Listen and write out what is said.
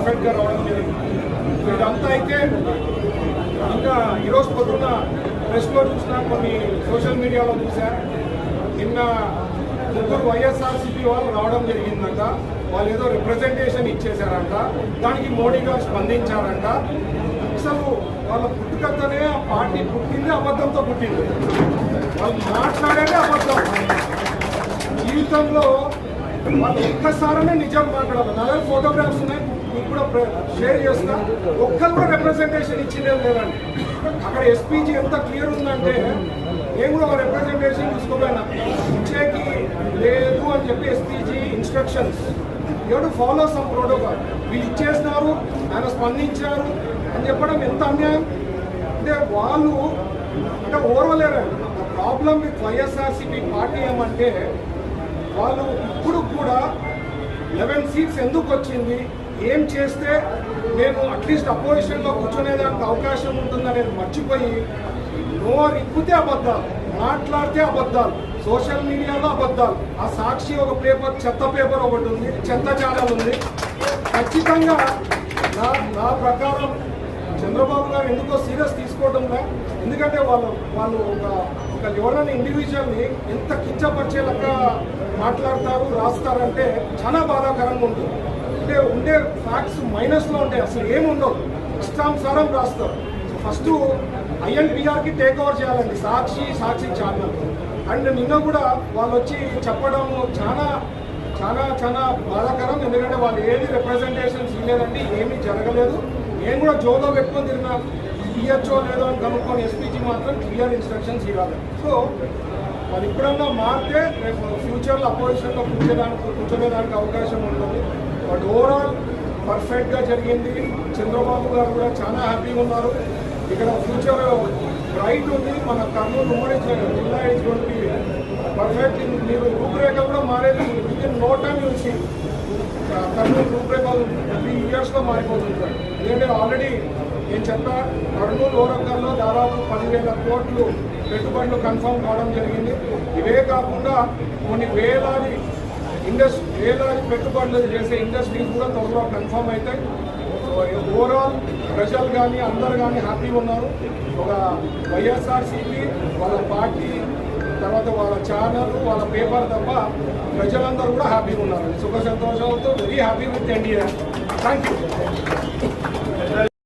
పర్ఫెక్ట్గా రావడం జరిగింది. ఇదంతా అయితే ఇంకా ఈరోజు పొద్దున్న ప్రెస్లో చూసిన కొన్ని సోషల్ మీడియాలో చూసా. నిన్న ముగ్గురు వైఎస్ఆర్సీపీ వాళ్ళు రావడం జరిగిందంట. వాళ్ళు ఏదో రిప్రజెంటేషన్ ఇచ్చేశారంట. దానికి మోడీ గారు స్పందించారంట. అసలు వాళ్ళ పుట్టుకతోనే ఆ పార్టీ పుట్టింది అబద్ధంతో పుట్టింది. వాళ్ళు మాట్లాడేదే అబద్ధం. జీవితంలో వాళ్ళు ఒక్కసారనే నిజం మాట్లాడాలి నా దగ్గర ఫోటోగ్రాఫ్స్ ఉన్నాయి. కూడా షేర్ చేస్తా ఒక్కరు కూడా రిప్రజెంటేషన్ ఇచ్చిందే లేదండి. అక్కడ ఎస్పీజీ ఎంత క్లియర్ ఉందంటే నేను కూడా ఒక రిప్రజెంటేషన్ తీసుకోపోయినా ఇచ్చేకి లేదు అని చెప్పి ఎస్పీజీ ఇన్స్ట్రక్షన్స్ ఎవరు ఫాలో సమ్ ప్రోటోకాల్ వీళ్ళు ఇచ్చేసినారు ఆయన స్పందించారు అని చెప్పడం ఎంత అన్యాయం? అంటే వాళ్ళు అంటే ఓర్వలేరండి. ప్రాబ్లం విత్ వైఎస్ఆర్సీపీ పార్టీ ఏమంటే వాళ్ళు ఇప్పుడు కూడా లెవెన్ సీట్స్ ఎందుకు వచ్చింది? ఏం చేస్తే నేను అట్లీస్ట్ అపోజిషన్లో కూర్చునేదానికి అవకాశం ఉంటుందనేది మర్చిపోయి నోరు ఇప్పితే అబద్ధాలు మాట్లాడితే అబద్ధాలు సోషల్ మీడియాలో అబద్ధాలు. ఆ సాక్షి ఒక పేపర్ చెత్త పేపర్ ఒకటి ఉంది చెత్త ఛానల్ ఉంది. ఖచ్చితంగా నా నా ప్రకారం చంద్రబాబు గారు ఎందుకో సీరియస్ తీసుకోవడంలా ఎందుకంటే వాళ్ళు వాళ్ళు ఒక ఒక ఎవరైనా ఇండివిజువల్ని ఎంత కించపరిచేలాగా మాట్లాడతారు రాస్తారంటే చాలా బాధాకరంగా ఉంటుంది. అంటే ఉండే ఫ్యాక్ట్స్ మైనస్లో ఉంటాయి. అసలు ఏముండవు. ఇష్టానుసారం రాస్తారు ఫస్ట్ ఐఎన్పిఆర్కి టేక్ ఓవర్ చేయాలండి. సాక్షి సాక్షి ఛానల్. అండ్ నిన్న కూడా వాళ్ళు వచ్చి చెప్పడం చాలా చాలా చాలా బాధాకరం. ఎందుకంటే వాళ్ళు ఏది రిప్రజెంటేషన్స్ ఇవ్వలేదండి. ఏమీ జరగలేదు. నేను కూడా జోలో పెట్టుకొని తిరిగినా ఇవ్వచ్చో లేదో అని కనుక్కొని ఎస్పీజీ మాత్రం క్లియర్ ఇన్స్ట్రక్షన్స్ ఇవ్వాలి. సో వాళ్ళు ఇప్పుడన్నా మారితే రేపు ఫ్యూచర్లో అపోజిషన్లో కూర్చోడానికి కూర్చోలేదానికి అవకాశం ఉంటుంది. బట్ ఓవరాల్ పర్ఫెక్ట్గా జరిగింది. చంద్రబాబు గారు కూడా చాలా హ్యాపీగా ఉన్నారు. ఇక్కడ ఫ్యూచర్ బ్రైట్ ఉంది. మన కర్నూలు ఉమ్మడి జిల్లా ఇటువంటి పర్ఫెక్ట్ మీరు రూపురేఖ కూడా మారేది విత్ నో టైం నుంచి కర్నూలు రూపురేఖలు త్రీ ఇయర్స్లో మారిపోతుంది సార్. ఎందుకంటే ఆల్రెడీ నేను చెప్పా కర్నూలు ఓరకల్లో దాదాపు పదివేల కోట్లు పెట్టుబడులు కన్ఫర్మ్ కావడం జరిగింది. ఇవే కాకుండా కొన్ని వేలాది ఇండస్ట్రీ వేలాది పెట్టుబడులు చేసే ఇండస్ట్రీస్ కూడా త్వరలో కన్ఫర్మ్ అవుతాయి. ఓవరాల్ ప్రజలు కానీ అందరు కానీ హ్యాపీగా ఉన్నారు. ఒక వైఎస్ఆర్సీపీ వాళ్ళ పార్టీ తర్వాత వాళ్ళ ఛానల్ వాళ్ళ పేపర్ తప్ప ప్రజలందరూ కూడా హ్యాపీగా ఉన్నారు. సుఖ సంతోషంతో very happy with India thank you